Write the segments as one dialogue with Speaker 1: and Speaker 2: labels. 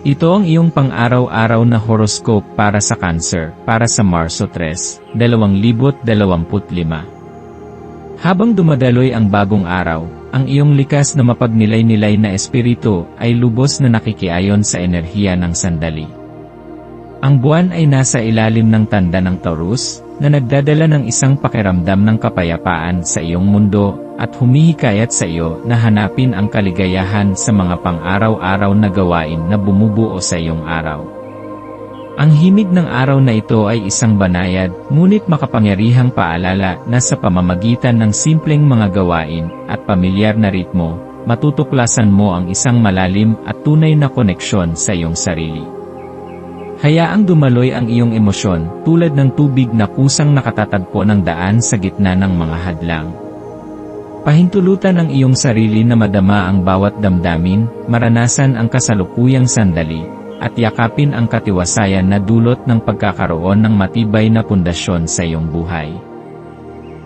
Speaker 1: Ito ang iyong pang-araw-araw na horoscope para sa Cancer, para sa Marso 3, 2025. Habang dumadaloy ang bagong araw, ang iyong likas na mapagnilay-nilay na espiritu ay lubos na nakikiayon sa enerhiya ng sandali. Ang buwan ay nasa ilalim ng tanda ng Taurus, na nagdadala ng isang pakiramdam ng kapayapaan sa iyong mundo at humihikayat sa iyo na hanapin ang kaligayahan sa mga pang-araw-araw na gawain na bumubuo sa iyong araw. Ang himig ng araw na ito ay isang banayad, ngunit makapangyarihang paalala na sa pamamagitan ng simpleng mga gawain at pamilyar na ritmo, matutuklasan mo ang isang malalim at tunay na koneksyon sa iyong sarili. Hayaang dumaloy ang iyong emosyon tulad ng tubig na kusang nakatatagpo ng daan sa gitna ng mga hadlang. Pahintulutan ang iyong sarili na madama ang bawat damdamin, maranasan ang kasalukuyang sandali, at yakapin ang katiwasayan na dulot ng pagkakaroon ng matibay na pundasyon sa iyong buhay.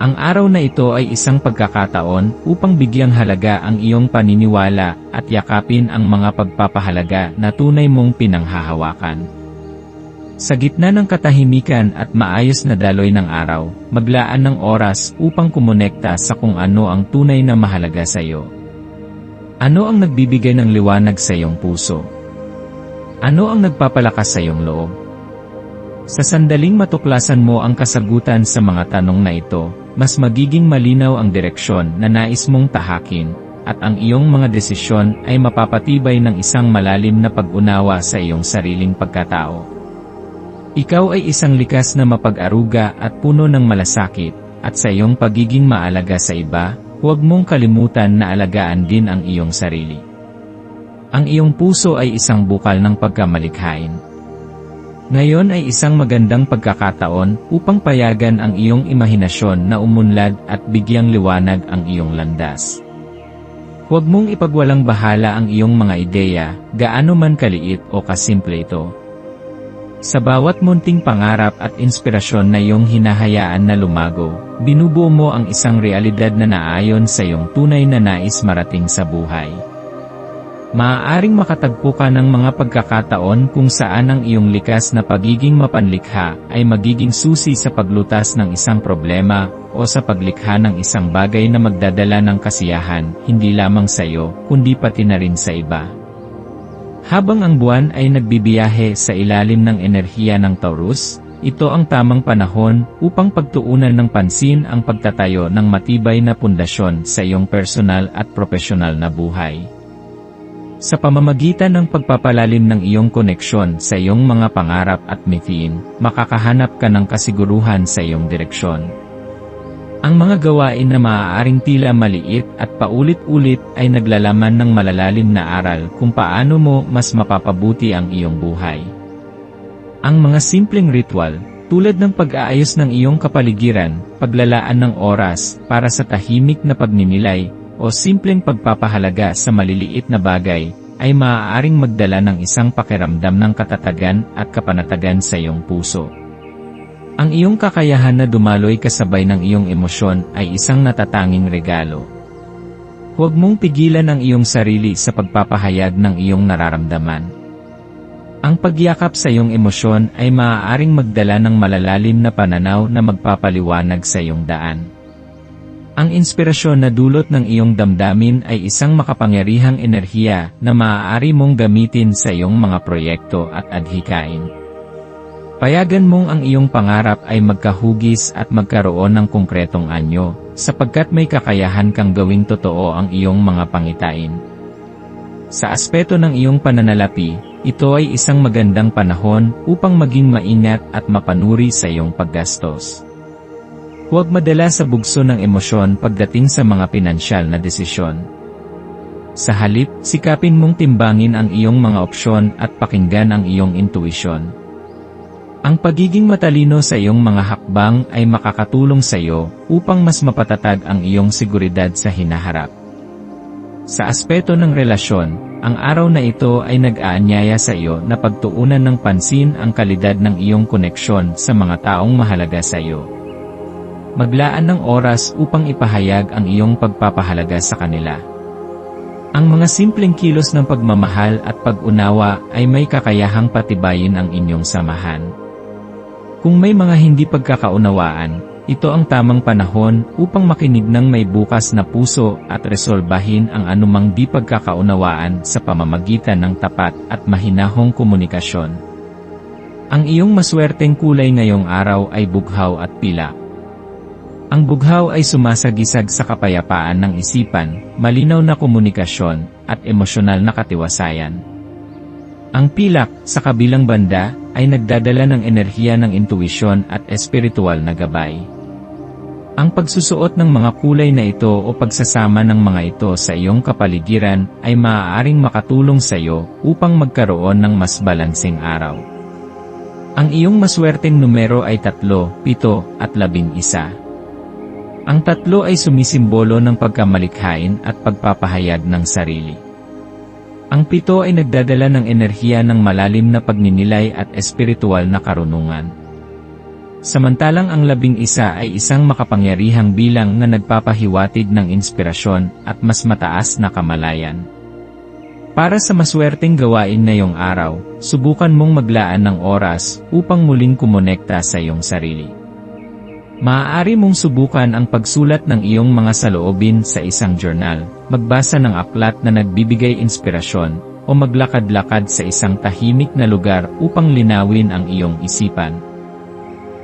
Speaker 1: Ang araw na ito ay isang pagkakataon upang bigyang halaga ang iyong paniniwala at yakapin ang mga pagpapahalaga na tunay mong pinanghahawakan. Sa gitna ng katahimikan at maayos na daloy ng araw, maglaan ng oras upang kumonekta sa kung ano ang tunay na mahalaga sa iyo. Ano ang nagbibigay ng liwanag sa iyong puso? Ano ang nagpapalakas sa iyong loob? Sa sandaling matuklasan mo ang kasagutan sa mga tanong na ito, mas magiging malinaw ang direksyon na nais mong tahakin, at ang iyong mga desisyon ay mapapatibay ng isang malalim na pag-unawa sa iyong sariling pagkatao. Ikaw ay isang likas na mapag-aruga at puno ng malasakit, at sa iyong pagiging maalaga sa iba, huwag mong kalimutan na alagaan din ang iyong sarili. Ang iyong puso ay isang bukal ng pagkamalikhain. Ngayon ay isang magandang pagkakataon upang payagan ang iyong imahinasyon na umunlad at bigyang liwanag ang iyong landas. Huwag mong ipagwalang bahala ang iyong mga ideya, gaano man kaliit o kasimple ito. Sa bawat munting pangarap at inspirasyon na iyong hinahayaan na lumago, binubuo mo ang isang realidad na naayon sa iyong tunay na nais marating sa buhay. Maaaring makatagpo ka ng mga pagkakataon kung saan ang iyong likas na pagiging mapanlikha ay magiging susi sa paglutas ng isang problema o sa paglikha ng isang bagay na magdadala ng kasiyahan, hindi lamang sa iyo, kundi pati na rin sa iba. Habang ang buwan ay nagbibiyahe sa ilalim ng enerhiya ng Taurus, ito ang tamang panahon upang pagtuunan ng pansin ang pagtatayo ng matibay na pundasyon sa iyong personal at profesional na buhay. Sa pamamagitan ng pagpapalalim ng iyong koneksyon sa iyong mga pangarap at mithiin, makakahanap ka ng kasiguruhan sa iyong direksyon. Ang mga gawain na maaaring tila maliit at paulit-ulit ay naglalaman ng malalalim na aral kung paano mo mas mapapabuti ang iyong buhay. Ang mga simpleng ritual, tulad ng pag-aayos ng iyong kapaligiran, paglalaan ng oras para sa tahimik na pagninilay, o simpleng pagpapahalaga sa maliliit na bagay, ay maaaring magdala ng isang pakiramdam ng katatagan at kapanatagan sa iyong puso. Ang iyong kakayahan na dumaloy kasabay ng iyong emosyon ay isang natatanging regalo. Huwag mong pigilan ang iyong sarili sa pagpapahayag ng iyong nararamdaman. Ang pagyakap sa iyong emosyon ay maaaring magdala ng malalalim na pananaw na magpapaliwanag sa iyong daan. Ang inspirasyon na dulot ng iyong damdamin ay isang makapangyarihang enerhiya na maaari mong gamitin sa iyong mga proyekto at adhikain. Payagan mong ang iyong pangarap ay magkahugis at magkaroon ng konkretong anyo, sapagkat may kakayahan kang gawing totoo ang iyong mga pangitain. Sa aspeto ng iyong pananalapi, ito ay isang magandang panahon upang maging maingat at mapanuri sa iyong paggastos. Huwag madala sa bugso ng emosyon pagdating sa mga pinansyal na desisyon. Sa halip, sikapin mong timbangin ang iyong mga opsyon at pakinggan ang iyong intuisyon. Ang pagiging matalino sa iyong mga hakbang ay makakatulong sa iyo upang mas mapatatag ang iyong seguridad sa hinaharap. Sa aspeto ng relasyon, ang araw na ito ay nag-aanyaya sa iyo na pagtuunan ng pansin ang kalidad ng iyong koneksyon sa mga taong mahalaga sa iyo. Maglaan ng oras upang ipahayag ang iyong pagpapahalaga sa kanila. Ang mga simpleng kilos ng pagmamahal at pag-unawa ay may kakayahang patibayin ang inyong samahan. Kung may mga hindi pagkakaunawaan, ito ang tamang panahon upang makinig ng may bukas na puso at resolbahin ang anumang di pagkakaunawaan sa pamamagitan ng tapat at mahinahong komunikasyon. Ang iyong maswerteng kulay ngayong araw ay bughaw at pila. Ang bughaw ay sumasagisag sa kapayapaan ng isipan, malinaw na komunikasyon, at emosyonal na katiwasayan. Ang pilak, sa kabilang banda, ay nagdadala ng enerhiya ng intuisyon at espiritual na gabay. Ang pagsusuot ng mga kulay na ito o pagsasama ng mga ito sa iyong kapaligiran ay maaaring makatulong sa iyo upang magkaroon ng mas balansing araw. Ang iyong maswerteng numero ay 3, 7 at 11. Ang tatlo ay sumisimbolo ng pagkamalikhain at pagpapahayag ng sarili. Ang pito ay nagdadala ng enerhiya ng malalim na pagninilay at espiritual na karunungan. Samantalang ang labing isa ay isang makapangyarihang bilang na nagpapahiwatig ng inspirasyon at mas mataas na kamalayan. Para sa maswerteng gawain na iyong araw, subukan mong maglaan ng oras upang muling kumonekta sa iyong sarili. Maaari mong subukan ang pagsulat ng iyong mga saloobin sa isang journal, magbasa ng aklat na nagbibigay inspirasyon, o maglakad-lakad sa isang tahimik na lugar upang linawin ang iyong isipan.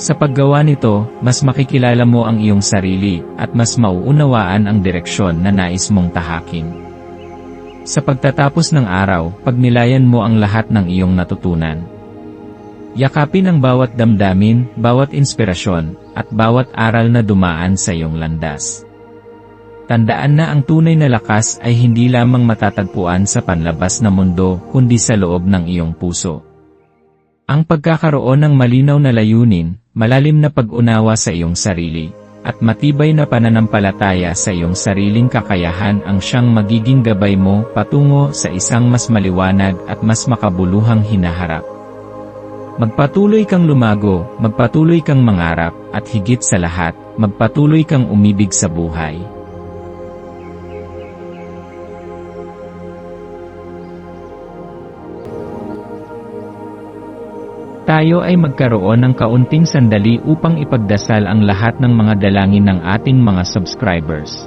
Speaker 1: Sa paggawa nito, mas makikilala mo ang iyong sarili at mas mauunawaan ang direksyon na nais mong tahakin. Sa pagtatapos ng araw, pagnilayan mo ang lahat ng iyong natutunan. Yakapin ang bawat damdamin, bawat inspirasyon, at bawat aral na dumaan sa iyong landas. Tandaan na ang tunay na lakas ay hindi lamang matatagpuan sa panlabas na mundo, kundi sa loob ng iyong puso. Ang pagkakaroon ng malinaw na layunin, malalim na pag-unawa sa iyong sarili, at matibay na pananampalataya sa iyong sariling kakayahan ang siyang magiging gabay mo patungo sa isang mas maliwanag at mas makabuluhang hinaharap. Magpatuloy kang lumago, magpatuloy kang mangarap, at higit sa lahat, magpatuloy kang umibig sa buhay. Tayo ay magkaroon ng kaunting sandali upang ipagdasal ang lahat ng mga dalangin ng ating mga subscribers,